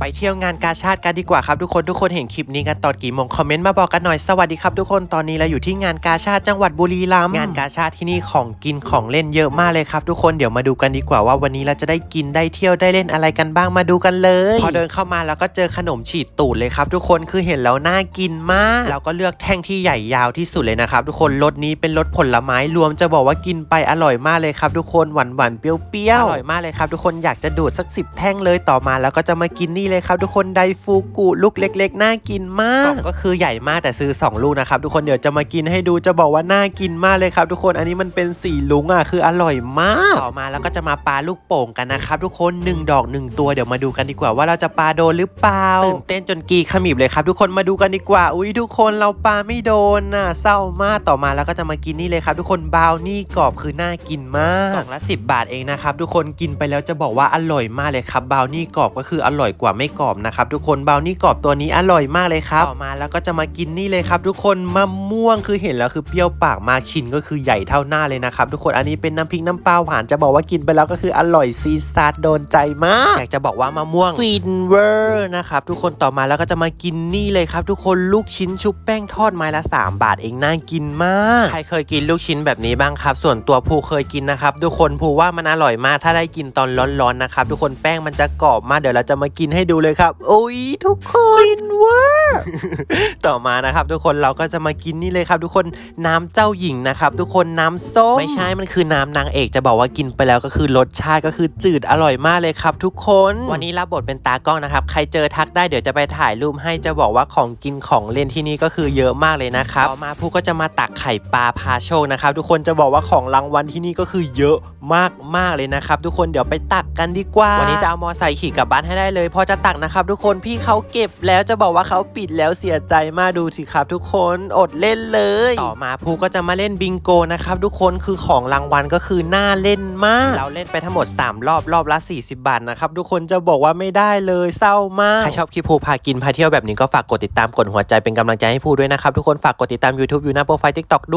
ไปเที่ยวงานกาชาติกันดีกว่าครับทุกคนทุกคนเห็นคลิปนี้กันตอนกี่โมงคอมเมนต์มาบอกกันหน่อยสวัสดีครับทุกคนตอนนี้เราอยู่ที่งานกาชาติจังหวัดบุรีรัมย์งานกาชาติที่นี่ของกินของเล่นเยอะมากเลยครับทุกคนเดี๋ยวมาดูกันดีกว่าว่าวันนี้เราจะได้กินได้เที่ยวได้เล่นอะไรกันบ้างมาดูกันเลย พอเดินเข้ามาแล้วก็เจอขนมฉีดตูดเลยครับทุกคนคือเห็นแล้วน่ากินมากเราก็เลือกแท่งที่ใหญ่ยาวที่สุดเลยนะครับทุกคนรสนี้เป็นรสผลไม้รวมจะบอกว่ากินไปอร่อยมากเลยครับทุกคนหวานหวานเปรี้ยวๆอร่อยมากเลยครับทุกคนอยากจะดูดสักสิบแท่งเลยต่อมาแล้วก็จะมากินนี่เลยครับทุกคนไดฟูกุลูกเล็ก ๆ น่ากินมากกล่องก็คือใหญ่มากแต่ซื้อ 2 ลูกนะครับทุกคนเดี๋ยวจะมากินให้ดูจะบอกว่าน่ากินมากเลยครับทุกคนอันนี้มันเป็นสีลุงอะคืออร่อยมากต่อมาแล้วก็จะมาปาลูกโป่งกันนะครับทุกคนหนึ่งดอกหนึ่งตัวเดี๋ยวมาดูกันดีกว่าว่าเราจะปาโดนหรือเปล่าตื่นเต้นจนกีขมิบเลยครับทุกคนมาดูกันดีกว่า อุ้ยทุกคนเราปาไม่โดนน่ะเศร้ามากต่อมาแล้วก็จะมากินนี่เลยครับทุกคนบาวนี่กรอบคือน่ากินมากกล่องละ 10 บาทเองนะครับทุกคนกินไปแล้วจะบอกว่าอร่อยมากเลยครับบาวนี่กรอบก็คืออร่อยกว่าไม่กรอบนะครับทุกคนบราวนี่กรอบตัวนี้อร่อยมากเลยครับต่อมาแล้วก็จะมากินนี่เลยครับ ทุกคนมะม่วงคือเห็นแล้วคือเปรี้ยวปากมากชิ้นก็คือใหญ่เท่าหน้าเลยนะครับทุกคนอันนี้เป็นน้ำพริกน้ำปลาหวานจะบอกว่ากินไปแล้วก็คืออร่อยซีซาร์โดนใจมากอยากจะบอกว่ามะม่วงฟินเวอร์นะครับทุกคนต่อมาแล้วก็จะมากินนี่เลยครับ ทุกคนลูกชิ้นชุบแป้งทอดไม้ละ 3 บาทเองน่ากินมากใครเคยกินลูกชิ้นแบบนี้บ้างครับ ส่วนตัวภูเคยกินนะครับทุกคนภูว่ามันอร่อยมากถ้าได้กินตอนร้อนๆนะครับทุกคนแป้งมันจะกรอบมากเดี๋ยวเราจะมากินให้ดูเลยครับ โอ้ยทุกคนฟินเวอร์ ต่อมานะครับ ทุกคนเราก็จะมากินนี่เลยครับ ทุกคนน้ำเจ้าหญิงนะครับ ทุกคนน้ำส้มไม่ใช่มันคือน้ำนางเอกจะบอกว่ากินไปแล้วก็คือรสชาติก็คือจืดอร่อยมากเลยครับ ทุกคนวันนี้รับบทเป็นตากล้องนะครับใครเจอทักได้เดี๋ยวจะไปถ่ายรูปให้จะบอกว่าของกินของเล่นที่นี่ก็คือเยอะมากเลยนะครับต่อมาผู้ก็จะมาตักไข่ปลาพาโชคนะครับ ทุกคนจะบอกว่าของรางวัลที่นี่ก็คือเยอะมากมากๆเลยนะครับ ทุกคนเดี๋ยวไปตักกันดีกว่า วันนี้จะเอามอไซค์ขี่กลับบ้านให้ได้เลย พอจะตักนะครับ ทุกคนพี่เขาเก็บแล้วจะบอกว่าเขาปิดแล้วเสียใจมาดูสิครับทุกคนอดเล่นเลย ต่อมาภูก็จะมาเล่นบิงโกนะครับทุกคนคือของรางวัลก็คือน่าเล่นมาก เราเล่นไปทั้งหมด 3 รอบรอบละ 40 บาทนะครับทุกคนจะบอกว่าไม่ได้เลยเศร้ามาก ใครชอบคลิปภูพากินพาเที่ยวแบบนี้ก็ฝากกดติดตามกดหัวใจเป็นกำลังใจให้ภูด้วยนะครับทุกคนฝากกดติดตาม YouTube อยู่หน้าโปรไฟล์ทิกตอกด้วย